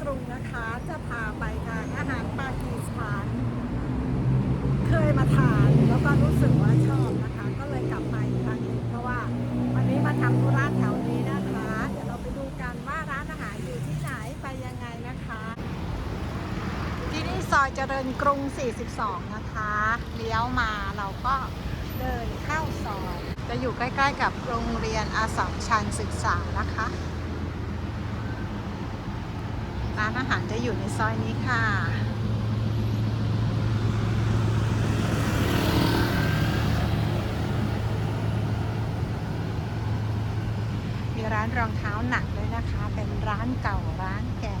กรุงนะคะ จะพาไปทานอาหารปากีสถาน เคยมาทานแล้วก็รู้สึกว่าชอบนะคะ ก็เลยกลับมาอีกครั้งหนึ่งเพราะว่า วันนี้มาทำธุระแถวนี้นะคะ เดี๋ยวเราไปดูกันว่าร้านอาหารอยู่ที่ไหนไปยังไงนะคะ ที่นี่ซอยเจริญกรุง 42 นะคะ เลี้ยวมาเราก็เดินเข้าซอย จะอยู่ใกล้ ๆ กับโรงเรียนอาสัมชัญศึกษานะคะ ร้านอาหารจะอยู่ในซอยนี้ค่ะ มีร้านรองเท้าหนักด้วยนะคะ เป็นร้านเก่าร้านแก่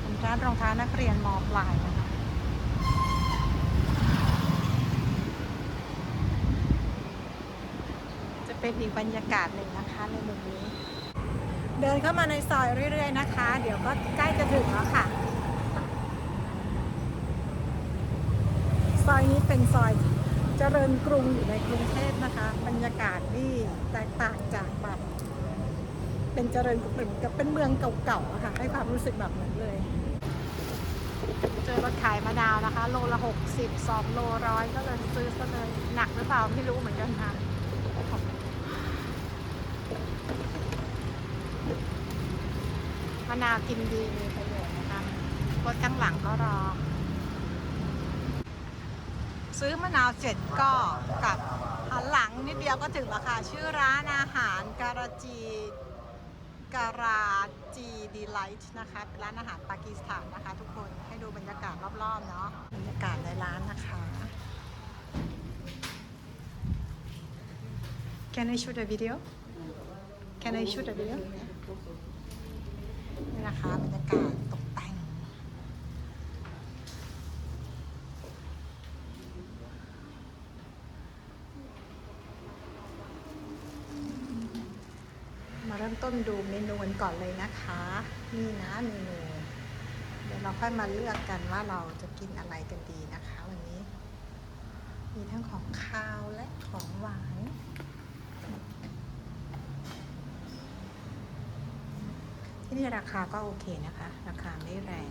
เป็นร้านรองเท้านักเรียนมปลายนะคะจะเป็นอีกบรรยากาศหนึ่งนะคะในมุมนี้ เดินเข้ามาในซอยเรื่อยๆนะคะ เดี๋ยวก็ใกล้จะถึงแล้วค่ะ ซอยนี้เป็นซอยเจริญกรุงอยู่ในกรุงเทพนะคะ บรรยากาศนี่แตกต่างจากแบบเป็นเจริญกรุงกับเป็นเมืองเก่าๆอะค่ะ ให้ความรู้สึกแบบนั้นเลย เจอรถขายมะนาวนะคะ โลละหกสิบสองโลร้อยก็เลยซื้อซะเลยหนักหรือเปล่าไม่รู้เหมือนกันค่ะ มะ นาวกินดีมีประโยชน์นะคะรถข้างหลังก็รอ ซื้อมะนาวเสร็จก็กลับหันหลังนิดเดียวก็ถึงแล้วค่ะ ชื่อร้านอาหารการาจีการาจีดีไลท์นะคะเป็นร้านอาหารปากีสถานนะคะ ทุกคนให้ดูบรรยากาศรอบๆเนาะบรรยากาศในร้านนะคะ Can I shoot a video Can I shoot a video นี่นะคะบรรยากาศตกแต่ง มาเริ่มต้นดูเมนูกันก่อนเลยนะคะ นี่นะเมนู เดี๋ยวเราค่อยมาเลือกกันว่าเราจะกินอะไรกันดีนะคะ วันนี้ มีทั้งของคาวและของหวาน ที่นี่ราคาก็โอเคนะคะ ราคาไม่แรง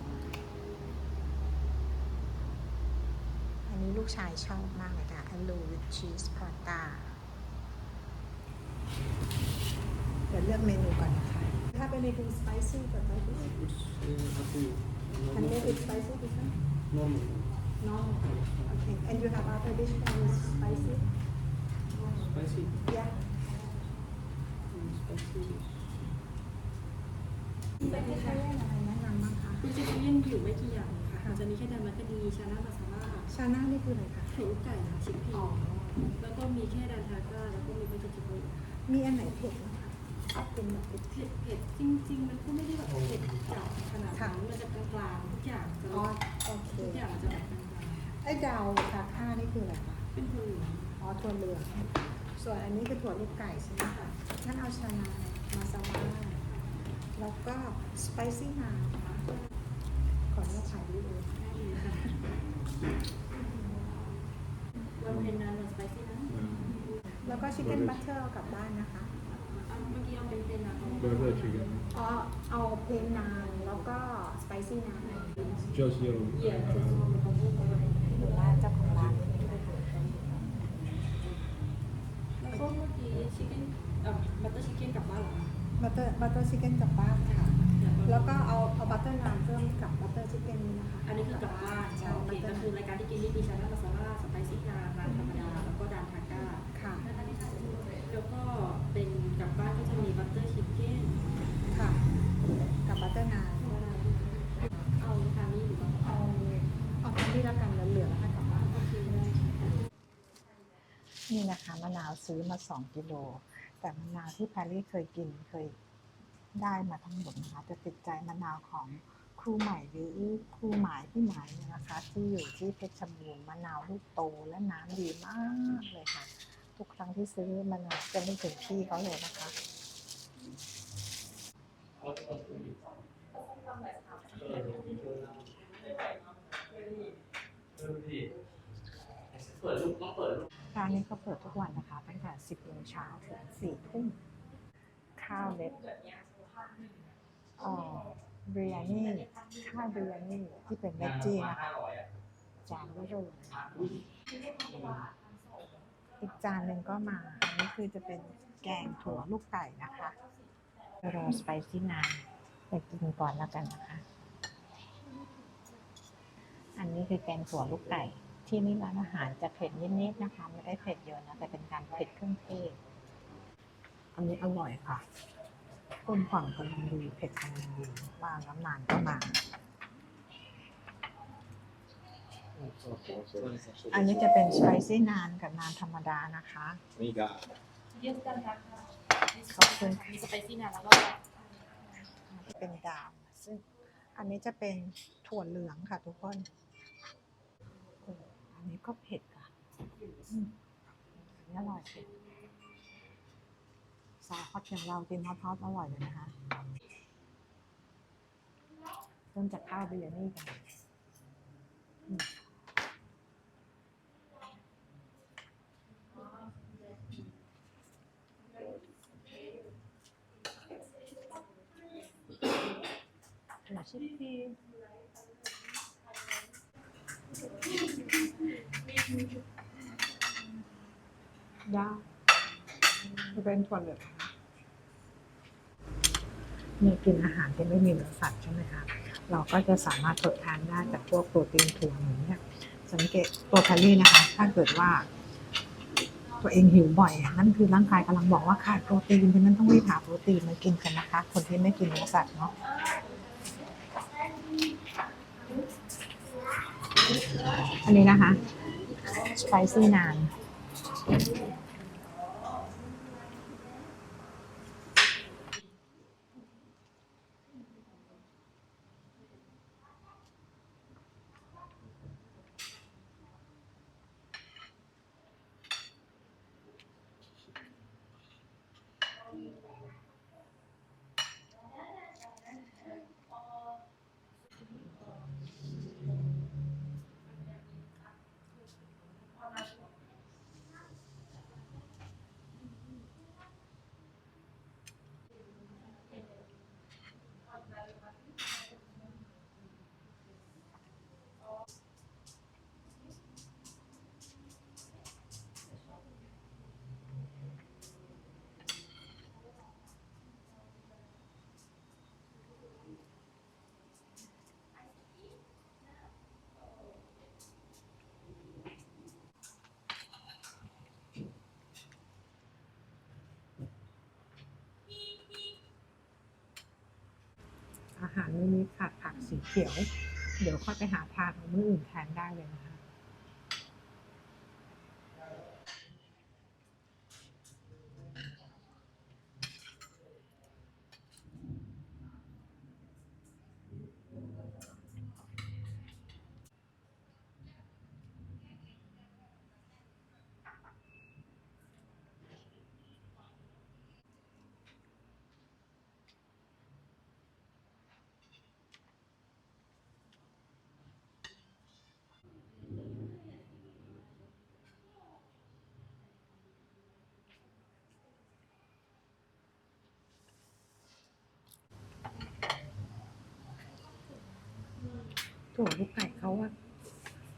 อันนี้ลูกชายชอบมากเลยค่ะ Aloo with cheese prata เดี๋ยวเลือกเมนูก่อนนะคะ Have anything spicy for Thai food? It's uh, up to you. Can make it spicy this one? Normal. No. Okay. And you have other dish that is spicy? Spicy. Yeah. Mm, Spicy. มีใครได้อะไรแนะนำบ้างคะคุณจะเลี่ยนอยู่ไม่กี่อย่างค่ะมันจะมีแค่ดามาคดีชานามาซาร่าชาน่านี่คืออะไรคะไข่ลูกไก่ค่ะชิคพีอ๋อแล้วก็มีแค่ดันทาก้าแล้วก็มีเป็นจิจิโกะมีอันไหนเผ็ดบ้างคะเป็นแบบเผ็ดเผ็ดเผ็ดจริง ๆ มันก็ไม่ได้แบบเผ็ดจัดขนาดนั้นมันจะกลางๆทุกอย่างจะอ๋อโอเคทุกอย่างมันจะแบบกลางไอ้ดาวคาค่านี่คืออะไรคะๆเป็นถั่วเหลืองอ๋อถั่วเหลืองส่วนอันนี้คือถั่วลูกไก่ใช่ไหมคะงั้นเอาชานามาซาร่า แล้วก็สไปซี่นานนะคะขออนุญาตถ่ายวิดีโอได้เลยค่ะวันเพนนันวันสไปซี่นะแล้วก็ชิคเก้นบัตเตอร์กลับบ้านนะคะเอาเมื่อกี้เอาเป็นเพนนัน Burger chicken. อ๋อเอาเพลนนานแล้วก็สไปซี่นาน Just yellow. เหยียดจะ Uh, ดูร้านเจ้าของร้านแล้วก็เมื่อกี้ชิคเก้นเอ่อบัตเตอร์ชิคเก้นกลับบ้านเหรอคะ บัตเตอร์บัตเตอร์ชิคเก้นกลับบ้านค่ะเดี๋ยวแล้วก็เอาเอาบัตเตอร์นานเพิ่มกับบัตเตอร์ชิคเก้นนี้นะคะอันนี้คือกลับบ้านใช่โอเคก็คือรายการที่กินนี่มีชานามาซาร่าสไปซี่นานานธรรมดาแล้วก็ดานทาก้าค่ะแล้วก็เป็นกลับบ้านก็จะมีบัตเตอร์ชิคเก้นค่ะ กับบัตเตอร์นานเอาทานนี้หรือเปล่าเอาเอาทำที่ละกันเหลือๆแล้วให้กลับบ้านโอเคได้นี่นะคะมะนาวซื้อมาสองกิโล แต่มะนาวที่แพรรี่เคยกินเคยได้มาทั้งหมดนะคะจะติดใจมะนาวของครูใหม่หรือครูหมายพี่หมายนะคะ ที่อยู่ที่เพชรบูรณ์มะนาวลูกโตและน้ำดีมากเลยค่ะ ทุกครั้งที่ซื้อมะนาวจะนึกถึงพี่เขาเลยนะคะเปิดลูกต้องเปิดลูก ร้านนี้ก็เปิดทุกวันนะคะ ตั้งแต่ 10โมงเช้าถึง4ทุ่มข้าวเล็กบิริยนี่ข้าวบิริยนี่ที่เป็นเวจจี้นะคะห้าร้อยอะจานก็เลยอีกจานหนึ่งก็มาอันนี้คือจะเป็นแกงถั่วลูกไก่นะคะรอสไปซี่นานไปกินก่อนแล้วกันนะคะ อันนี้คือแกงถั่วลูกไก่ ที่นี่ร้านอาหารจะเผ็ดนิดๆนะคะ ไม่ได้เผ็ดเยอะนะ แต่เป็นการเผ็ดเครื่องเทศ อันนี้อร่อยค่ะต้มฝั่งกำลังดีเผ็ดกำลังดีว่าน้ำนานก็มา อันนี้จะเป็นสไปซี่นานกับนานธรรมดานะคะ นี่ก็เยอะกันนะคะขอบคุณค่ะมีสไปซี่นะแล้วก็เป็นดาวซึ่งอันนี้จะเป็นถั่วเหลืองค่ะทุกคนโอันนี้ก็เผ็ดค่ะอันนี้อร่อยเผ็ดซอสฮอตอย่างเรากินฮอตฮอตๆอร่อยเลยนะคะเริ่มจากข้าวเบียร์นี่กันอืมหัวชิปพี ดาวจะเป็นถั่วเหลืองมีกินอาหารที่ไม่มีเนื้อสัตว์ใช่ไหมคะเราก็จะสามารถทดแทนได้จากพวกโปรตีนถั่วเหมือนเนี่ยสังเกตตัวแคลรี่นะคะ ถ้าเกิดว่า ตัวเองหิวบ่อย นั่นคือร่างกายกำลังบอกว่าขาดโปรตีนเพราะฉะนั้นต้องรีบหาโปรตีนมากินกันนะคะ คนที่ไม่กินเนื้อสัตว์เนาะอันนี้นะคะสไปซี่นานาหารมื้อนี้ขาดผักสีเขียว เดี๋ยวค่อยไปหาทานเอามื้ออื่นแทนได้เลยนะคะ ถั่วลูกไก่เขาอะ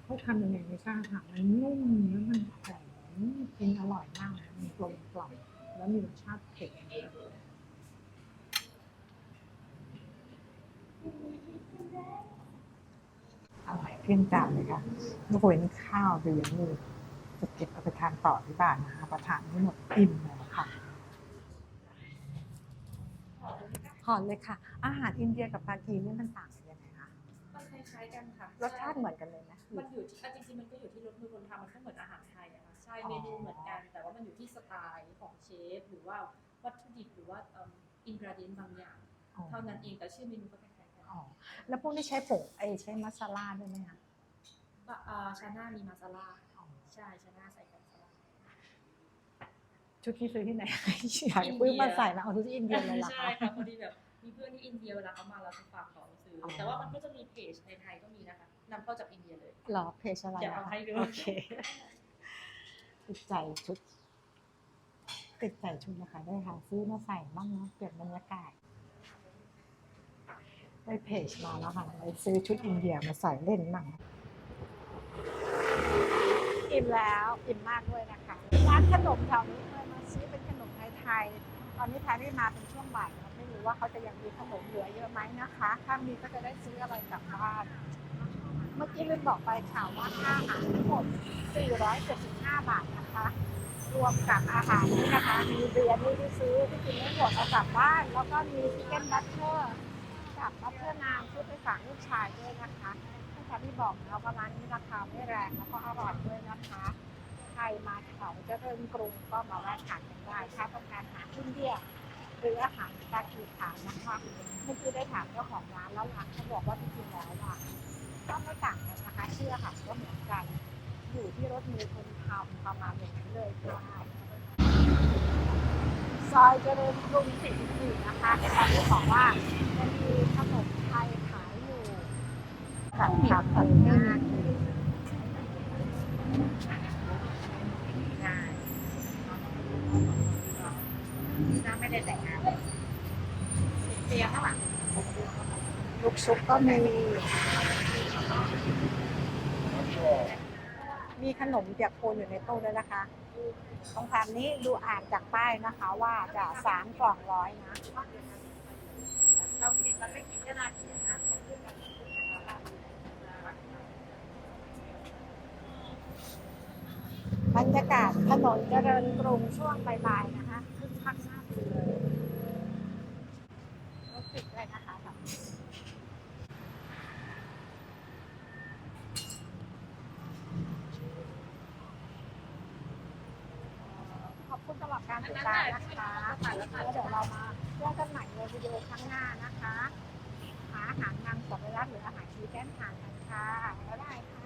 เขาทำยังไงไม่ทราบค่ะมันนุ่มแล้วมันหอมกินอร่อยมากนะมันกลมกล่อมแล้วมีรสชาติเผ็ดอร่อยขึ้นจานเลยค่ะยกเว้นข้าวเบียร์นี่จะเก็บเอาไปทานต่อที่บ้านนะคะประทานไม่หมดอิ่มเลยค่ะหอนเลยค่ะ อาหารอินเดียกับปากีนี่มันต่าง ล้ายๆกันค่ะรสชาติเหมือนกันเลยนะ มันอยู่ที่อะจริงๆมันก็อยู่ที่รสมือคนทำมันก็เหมือนอาหารไทยอะค่ะใช่เมนูเหมือนกัน แต่ว่ามันอยู่ที่สไตล์ของเชฟหรือว่าวัตถุดิบหรือว่าอินกรเดียนบางอย่างอ๋อเท่านั้นเองแต่ชื่อเมนูก็คล้ายๆกันอ๋อแล้วพวกนี้ใช้ผงไอยใช้มัสลาด้วยไหมคะบะอ่าชาน่ามีมาซาล่าใช่ชาน่าใส่กับซาล่าชุดที่ซื้อที่ไหนอยากจะปื้มมาใส่มาเอาชุดที่อินเดียเลยเหรอใช่คะค่ะพอดีแบบมีเพื่อนที่อินเดียเวลาเขามาเราจะฝากของ ซื้อออแต่ว่ามันก็จะมีเพจในไทยก็มีนะคะนำเข้าจากอินเดียเลยหรอเพจอะไรเดี๋ยวอะเอาคะให้ดูโอเคติดใจชุดติดใจชุดนะคะได้ค่ะซื้อมาใส่บ้างเนาะเปลี่ยนบรรยากาศได้เพจมาแล้วค่ะไปซื้อชุดอินเดียมาใส่เล่นมั่งอิ่มแล้วอิ่มมากด้วยนะคะร้านขนมแถวนี้เคยมาซื้อเป็นขนมไทยๆ ตอนนี้แพรรี่มาเป็นช่วงบ่ายไม่รู้ว่าเขาจะยังมีขนมเหลือเยอะไหมนะคะ ถ้ามีก็จะได้ซื้ออะไรกลับบ้าน เมื่อกี้ลืมบอกไปข่าวว่าค่าอาหารทั้งหมด 475 บาทนะคะ รวมกับอาหารนี่นะคะ มีเบียร์นี่ที่ซื้อที่กินไม่หมดเอากลับบ้าน แล้วก็มีชิคเก้นบัตเตอร์กับบัตเตอร์นามซื้อไปฝากลูกชายด้วยนะคะที่แพรรี่บอกแล้วว่าร้านนี้ราคาไม่แรงแล้วก็อร่อยด้วยนะคะ รมาแถวเจริญกรุงก็มาแวะทานกันได้ถ้าต้องการหารอินเดียหรืออาหารปากีสถานนะคะเมื่อกี้ได้ถามเจ้าของร้านแล้วร้านเขาบอกว่าจริงๆแล้วอะก็ไม่ต่างกันนะคะเชื่อค่ะก็เหมือนกัน อยู่ที่รถมือคนทำประมาณอย่างนั้นเลยค่ะซอยเจริญกรุง44นะคะแต่ตอนนี้บอกว่ามันมีขนมไทยขายอยู่กับผักกับงานงานนี่นะ ได้แต่งงานเตียงข้างหลังลูกชุบก็มี มีขนมเปียกปูนอยู่ในตู้ด้วยนะคะ ตรงแผงนี้ดูอ่านจากป้ายนะคะว่าจะสามกล่องร้อยนะเราผิดเราไม่คิดก็น่าเขียนนะบรรยากาศถนนเจริญกรุงช่วงบ่ายๆนะคะ รถติดเลยนะคะแบบขอบคุณสำหรับการติดตามนะคะแล้วเดี๋ยวเรามาเจอกันใหม่ในวิดีโอครั้งหน้านะคะ หาอาหารนางสัญลักษณ์หรืออาหารชีแก้มทานกันค่ะบ๊ายบายค่ะ